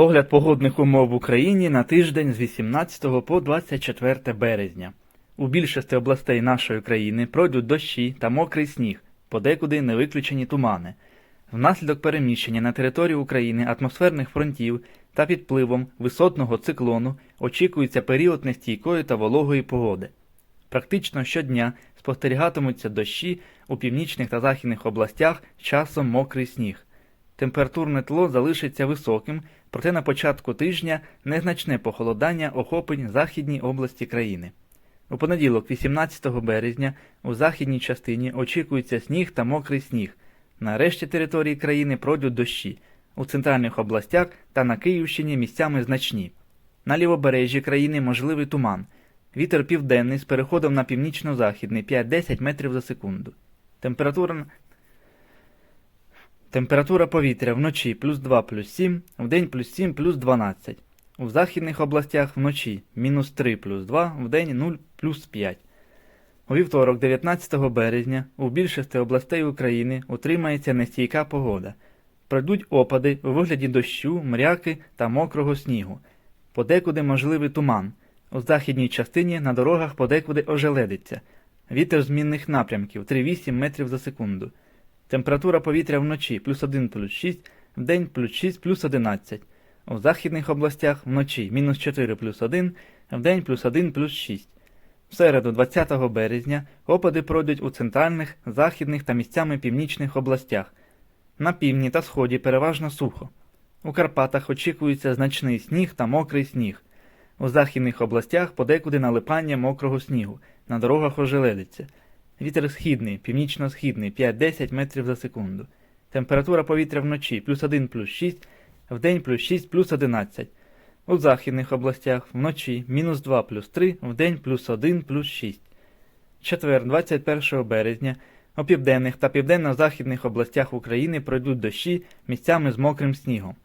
Огляд погодних умов в Україні на тиждень з 18 по 24 березня. У більшості областей нашої країни пройдуть дощі та мокрий сніг, подекуди не виключені тумани. Внаслідок переміщення на територію України атмосферних фронтів та під впливом висотного циклону очікується період нестійкої та вологої погоди. Практично щодня спостерігатимуться дощі у північних та західних областях, часом мокрий сніг. Температурне тло залишиться високим, проте на початку тижня незначне похолодання охопить західні області країни. У понеділок, 18 березня, у західній частині очікується сніг та мокрий сніг. На решті території країни пройдуть дощі. У центральних областях та на Київщині місцями значні. На лівобережжі країни можливий туман. Вітер південний з переходом на північно-західний 5-10 метрів за секунду. Температура Температура повітря вночі плюс 2 плюс 7, вдень плюс 7 плюс 12. У західних областях вночі мінус 3 плюс 2, вдень 0 плюс 5. У вівторок, 19 березня, у більшості областей України утримається нестійка погода. Пройдуть опади у вигляді дощу, мряки та мокрого снігу. Подекуди можливий туман. У західній частині на дорогах подекуди ожеледиться. Вітер змінних напрямків 3-8 метрів за секунду. Температура повітря вночі плюс 1 плюс 6, вдень плюс 6 плюс 11. У західних областях вночі мінус 4 плюс 1, вдень плюс 1 плюс 6. В середу 20 березня опади пройдуть у центральних, західних та місцями північних областях. На півдні та сході переважно сухо. У Карпатах очікується значний сніг та мокрий сніг. У західних областях подекуди налипання мокрого снігу, на дорогах ожеледиться. Вітер східний, північно-східний 5-10 метрів за секунду. Температура повітря вночі плюс 1 плюс 6, вдень плюс 6 плюс 11. У західних областях вночі мінус 2 плюс 3, вдень плюс 1 плюс 6. Четвер, 21 березня, у південних та південно-західних областях України пройдуть дощі місцями з мокрим снігом.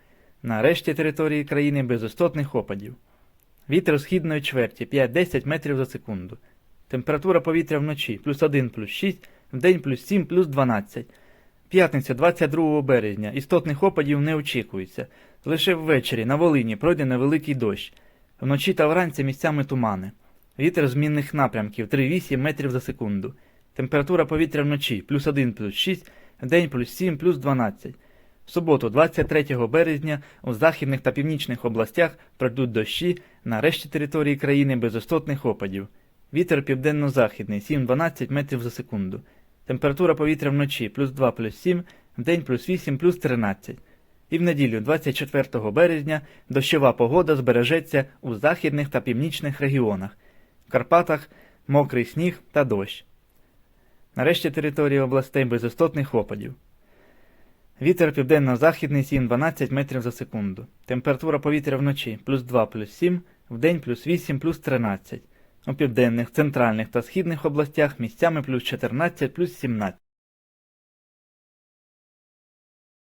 На решті території країни без істотних опадів. Вітер східної чверті 5-10 метрів за секунду. Температура повітря вночі плюс 1 плюс 6, вдень плюс 7 плюс 12. П'ятниця 22 березня. Істотних опадів не очікується. Лише ввечері на Волині пройде невеликий дощ. Вночі та вранці місцями тумани. Вітер змінних напрямків 3-8 метрів за секунду. Температура повітря вночі плюс 1 плюс 6, вдень плюс 7 плюс 12. В суботу, 23 березня, у західних та північних областях пройдуть дощі на решті території країни без істотних опадів. Вітер південно-західний 7-12 метрів за секунду. Температура повітря вночі плюс 2 плюс 7, вдень плюс 8 плюс 13. І в неділю 24 березня дощова погода збережеться у західних та північних регіонах. В Карпатах мокрий сніг та дощ. Нарешті території областей без істотних опадів. Вітер південно-західний 7-12 метрів за секунду. Температура повітря вночі плюс 2 плюс 7, вдень плюс 8 плюс 13. У південних, центральних та східних областях місцями плюс 14 плюс 17.